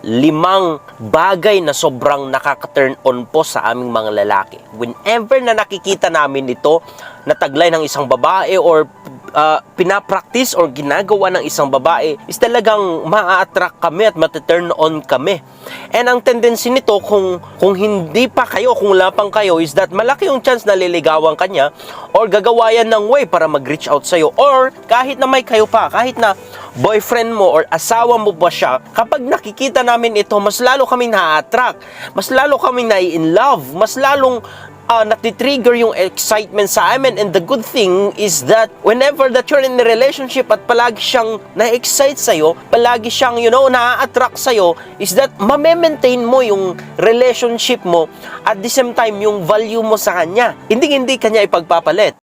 limang bagay na sobrang nakaka-turn on po sa aming mga lalaki. Whenever na nakikita namin ito na taglay ng isang babae or uh, pinapractice or ginagawa ng isang babae is talagang maa-attract kami at matiturn on kami. And ang tendency nito kung kung hindi pa kayo, kung wala pang kayo is that malaki yung chance na liligawan kanya or gagawa yan ng way para mag-reach out sa'yo. Or kahit na may kayo pa, kahit na boyfriend mo or asawa mo ba siya, kapag nakikita namin ito, mas lalo kaming na-attract, mas lalo kaming na-in love, mas lalong uh, natitrigger yung excitement sa amin and the good thing is that whenever that you're in a relationship at palagi siyang na-excite sa'yo, palagi siyang, you know, na-attract sa'yo, is that mame-maintain mo yung relationship mo at the same time yung value mo sa kanya. Hindi hindi kanya ipagpapalit.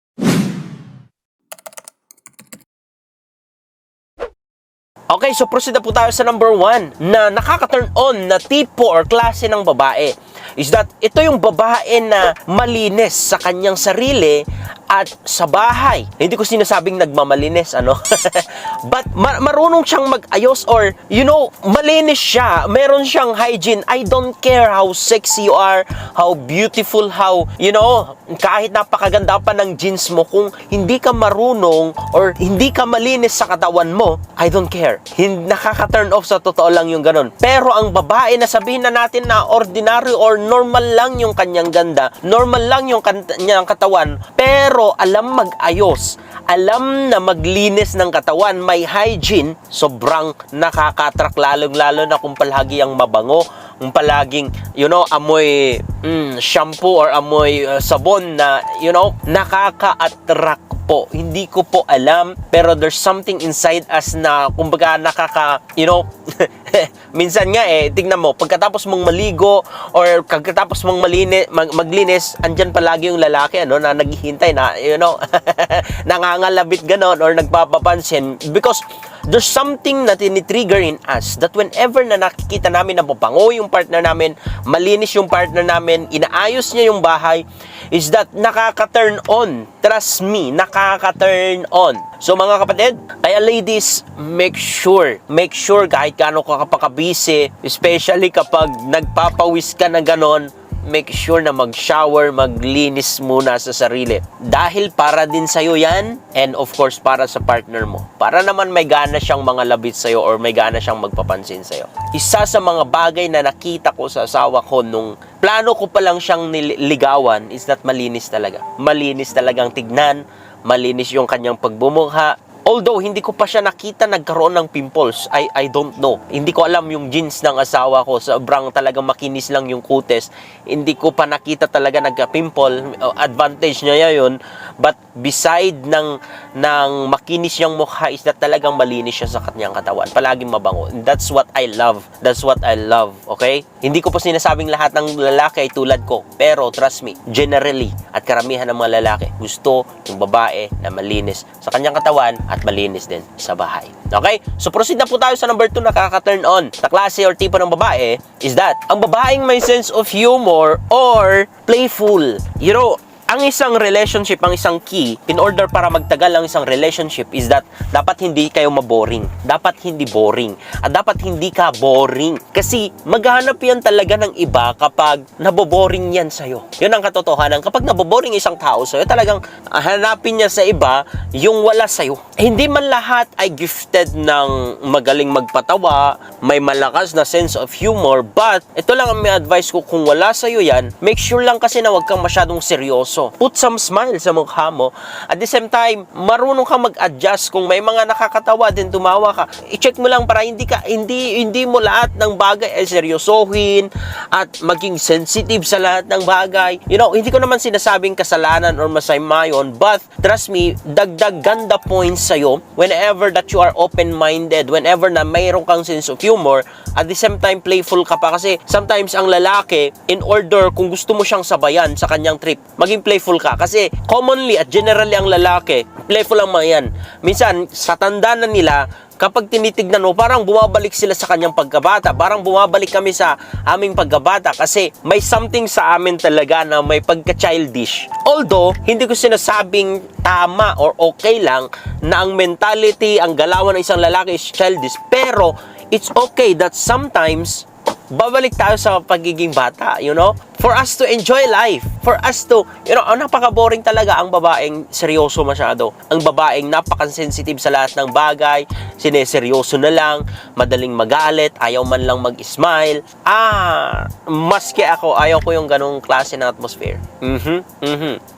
Okay, so proceed na po tayo sa number one na nakaka-turn on na tipo or klase ng babae. Is that ito yung babae na malinis sa kanyang sarili at sa bahay. Hindi ko sinasabing nagmamalinis, ano? But ma- marunong siyang mag-ayos or, you know, malinis siya. Meron siyang hygiene. I don't care how sexy you are, how beautiful, how, you know, kahit napakaganda pa ng jeans mo, kung hindi ka marunong or hindi ka malinis sa katawan mo, I don't care. Hindi nakaka-turn off sa totoo lang yung ganun. Pero ang babae na sabihin na natin na ordinary or normal lang yung kanyang ganda, normal lang yung kanyang katawan, pero alam mag-ayos, alam na maglinis ng katawan, may hygiene, sobrang nakaka-attract. Lalong-lalo na kung palagi ang mabango, kung palaging, you know, amoy mm, shampoo or amoy uh, sabon na, you know, nakaka-attract po. Hindi ko po alam, pero there's something inside us na, kumbaga, nakaka, you know, minsan nga eh, tingnan mo, pagkatapos mong maligo or pagkatapos mong malinis, mag, maglinis, andyan palagi yung lalaki ano, na naghihintay na, you know, nangangalabit ganon or nagpapapansin because there's something na tinitrigger in us that whenever na nakikita namin na mabango yung partner namin, malinis yung partner namin, inaayos niya yung bahay, is that nakaka-turn on. Trust me, nakaka-turn on. So mga kapatid, kaya ladies, make sure, make sure kahit gaano ka kapakabisi, especially kapag nagpapawis ka na ganon, make sure na mag-shower, maglinis muna sa sarili. Dahil para din sa'yo yan, and of course, para sa partner mo. Para naman may gana siyang mga labit sa'yo or may gana siyang magpapansin sa'yo. Isa sa mga bagay na nakita ko sa asawa ko nung plano ko pa lang siyang niligawan is that malinis talaga. Malinis talagang tignan, malinis yung kanyang pagbumukha, Although hindi ko pa siya nakita nagkaroon ng pimples, I I don't know. Hindi ko alam yung jeans ng asawa ko, sobrang talagang makinis lang yung kutes. Hindi ko pa nakita talaga nagka-pimple. Advantage niya yun. But beside ng ng makinis yung mukha is that talagang malinis siya sa kanyang katawan. Palaging mabango. That's what I love. That's what I love, okay? Hindi ko po sinasabing lahat ng lalaki ay tulad ko. Pero trust me, generally at karamihan ng mga lalaki gusto yung babae na malinis sa kanyang katawan at malinis din sa bahay. Okay? So proceed na po tayo sa number 2 na nakaka-turn on. Na klase or tipo ng babae is that ang babaeng may sense of humor or playful. You know, ang isang relationship, ang isang key, in order para magtagal ang isang relationship is that dapat hindi kayo maboring. Dapat hindi boring. At dapat hindi ka boring. Kasi maghanap yan talaga ng iba kapag naboboring yan sa'yo. Yun ang katotohanan. Kapag naboboring isang tao sa'yo, talagang hanapin niya sa iba yung wala sa'yo. Eh, hindi man lahat ay gifted ng magaling magpatawa, may malakas na sense of humor, but ito lang ang may advice ko kung wala sa'yo yan, make sure lang kasi na huwag kang masyadong seryoso. Put some smile sa mukha mo. At the same time, marunong kang mag-adjust kung may mga nakakatawa din tumawa ka. I-check mo lang para hindi ka hindi hindi mo lahat ng bagay ay seryosohin at maging sensitive sa lahat ng bagay. You know, hindi ko naman sinasabing kasalanan or masama yun, but trust me, dagdag ganda points sa'yo whenever that you are open-minded, whenever na mayroon kang sense of humor, at the same time playful ka pa kasi sometimes ang lalaki in order kung gusto mo siyang sabayan sa kanyang trip, maging playful ka kasi commonly at generally ang lalaki, playful ang mga yan. Minsan sa tanda na nila kapag tinitignan mo, parang bumabalik sila sa kanyang pagkabata. Parang bumabalik kami sa aming pagkabata kasi may something sa amin talaga na may pagka-childish. Although, hindi ko sinasabing tama or okay lang na ang mentality, ang galawan ng isang lalaki is childish. Pero, it's okay that sometimes babalik tayo sa pagiging bata, you know? For us to enjoy life. For us to, you know, ang napaka-boring talaga ang babaeng seryoso masyado. Ang babaeng napaka-sensitive sa lahat ng bagay, sineseryoso na lang, madaling magalit, ayaw man lang mag-smile. Ah, maski ako, ayaw ko yung ganong klase ng atmosphere. Mhm, mhm.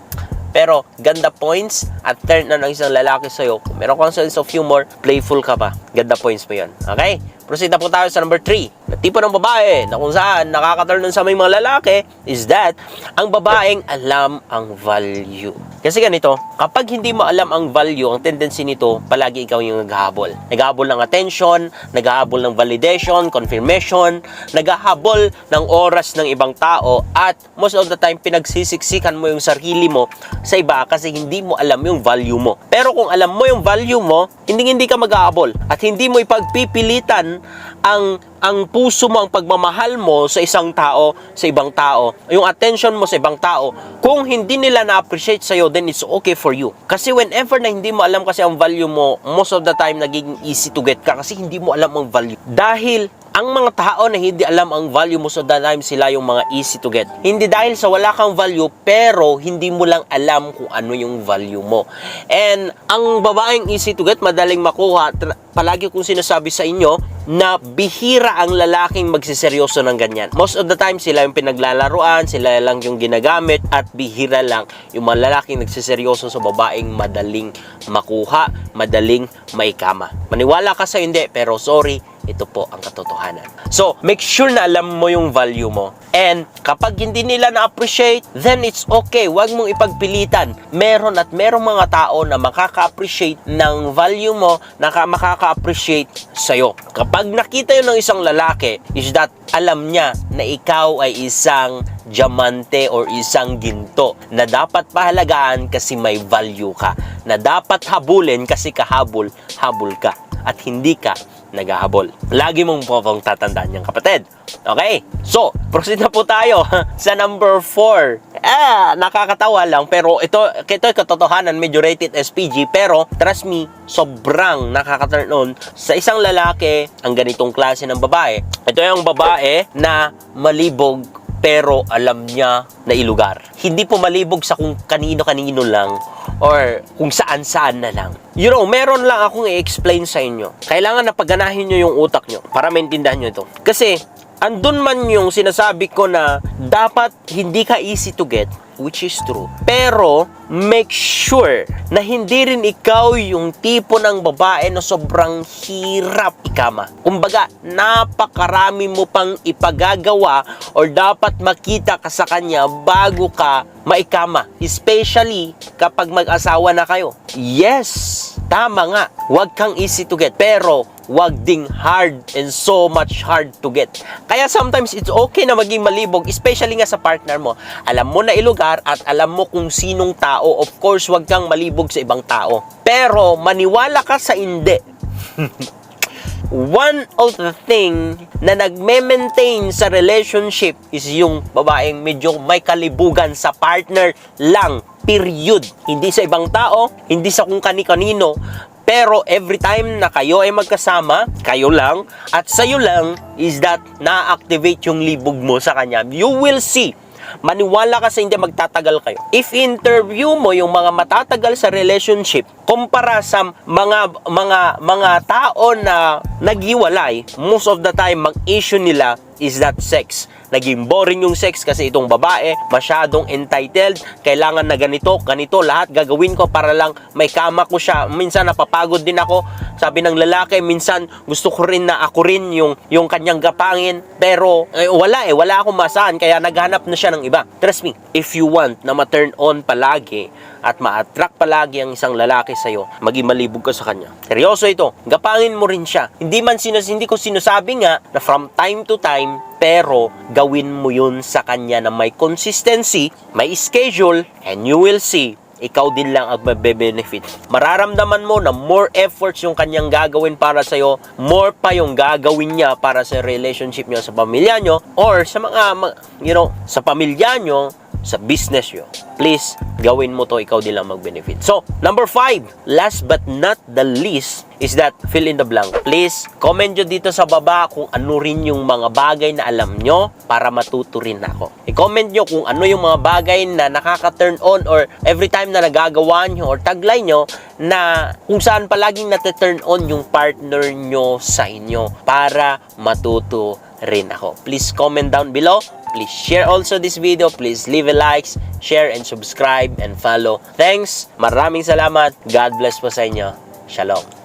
Pero, ganda points at turn na ng isang lalaki sa'yo. Kung meron kang sense of humor, playful ka pa. Ganda points mo yun. Okay? Proceed na po tayo sa number 3. Na tipo ng babae na kung saan nakaka-turn on sa may mga lalaki is that ang babaeng alam ang value. Kasi ganito, kapag hindi mo alam ang value, ang tendency nito, palagi ikaw yung naghahabol. Naghahabol ng attention, naghahabol ng validation, confirmation, naghahabol ng oras ng ibang tao, at most of the time, pinagsisiksikan mo yung sarili mo sa iba kasi hindi mo alam yung value mo. Pero kung alam mo yung value mo, hindi hindi ka maghahabol at hindi mo ipagpipilitan ang ang puso mo, ang pagmamahal mo sa isang tao, sa ibang tao, yung attention mo sa ibang tao, kung hindi nila na-appreciate sa'yo, then it's okay for you. Kasi whenever na hindi mo alam kasi ang value mo, most of the time nagiging easy to get ka kasi hindi mo alam ang value. Dahil ang mga tao na hindi alam ang value mo so the time sila yung mga easy to get. Hindi dahil sa wala kang value pero hindi mo lang alam kung ano yung value mo. And ang babaeng easy to get, madaling makuha, palagi kong sinasabi sa inyo na bihira ang lalaking magsiseryoso ng ganyan. Most of the time sila yung pinaglalaruan, sila lang yung ginagamit at bihira lang yung mga lalaking nagsiseryoso sa babaeng madaling makuha, madaling maikama. Maniwala ka sa hindi pero sorry, ito po ang katotohanan. So, make sure na alam mo yung value mo. And kapag hindi nila na-appreciate, then it's okay. Huwag mong ipagpilitan. Meron at merong mga tao na makaka-appreciate ng value mo, na ka- makaka-appreciate sa'yo. Kapag nakita yun ng isang lalaki, is that alam niya na ikaw ay isang diamante or isang ginto na dapat pahalagaan kasi may value ka. Na dapat habulin kasi kahabol, habol ka. At hindi ka naghahabol. Lagi mong po tatandaan yung kapatid. Okay? So, proceed na po tayo sa number 4. Ah, nakakatawa lang pero ito ito ay katotohanan medyo rated SPG pero trust me, sobrang nakaka-turn on sa isang lalaki ang ganitong klase ng babae. Ito yung babae na malibog pero alam niya na ilugar. Hindi po malibog sa kung kanino-kanino lang or kung saan-saan na lang. You know, meron lang akong i-explain sa inyo. Kailangan na pagganahin nyo yung utak nyo para maintindihan nyo ito. Kasi, andun man yung sinasabi ko na dapat hindi ka easy to get, which is true. Pero, make sure na hindi rin ikaw yung tipo ng babae na sobrang hirap ikama. Kumbaga, napakarami mo pang ipagagawa or dapat makita ka sa kanya bago ka maikama. Especially kapag mag-asawa na kayo. Yes, tama nga. Huwag kang easy to get. Pero, wag ding hard and so much hard to get. Kaya sometimes it's okay na maging malibog, especially nga sa partner mo. Alam mo na ilugar at alam mo kung sinong tao. Of course, wag kang malibog sa ibang tao. Pero maniwala ka sa hindi. One of the thing na nagme-maintain sa relationship is yung babaeng medyo may kalibugan sa partner lang. Period. Hindi sa ibang tao, hindi sa kung kani-kanino, pero every time na kayo ay magkasama, kayo lang, at sa'yo lang, is that na-activate yung libog mo sa kanya. You will see. Maniwala ka sa hindi magtatagal kayo. If interview mo yung mga matatagal sa relationship, kumpara sa mga mga mga tao na naghiwalay, most of the time mag-issue nila is that sex. Naging boring yung sex kasi itong babae, masyadong entitled, kailangan na ganito, ganito, lahat gagawin ko para lang may kama ko siya. Minsan napapagod din ako. Sabi ng lalaki, minsan gusto ko rin na ako rin yung, yung kanyang gapangin. Pero eh, wala eh, wala akong masahan kaya naghanap na siya ng iba. Trust me, if you want na ma-turn on palagi at ma-attract palagi ang isang lalaki sa'yo, maging malibog ka sa kanya. Seryoso ito, gapangin mo rin siya. Hindi man sinas hindi ko sinasabi nga na from time to time, pero gawin mo yun sa kanya na may consistency, may schedule, and you will see ikaw din lang ang mabe-benefit. Mararamdaman mo na more efforts yung kanyang gagawin para sa'yo, more pa yung gagawin niya para sa relationship niyo sa pamilya niyo, or sa mga, you know, sa pamilya niyo, sa business nyo. Please, gawin mo to, ikaw din lang mag-benefit. So, number five, last but not the least, is that fill in the blank. Please, comment nyo dito sa baba kung ano rin yung mga bagay na alam nyo para matuto rin ako. I-comment nyo kung ano yung mga bagay na nakaka-turn on or every time na nagagawa nyo or taglay nyo na kung saan palaging nate-turn on yung partner nyo sa inyo para matuto rin ako. Please comment down below. Please share also this video. Please leave a likes, share, and subscribe and follow. Thanks. Maraming salamat. God bless po sa inyo. Shalom.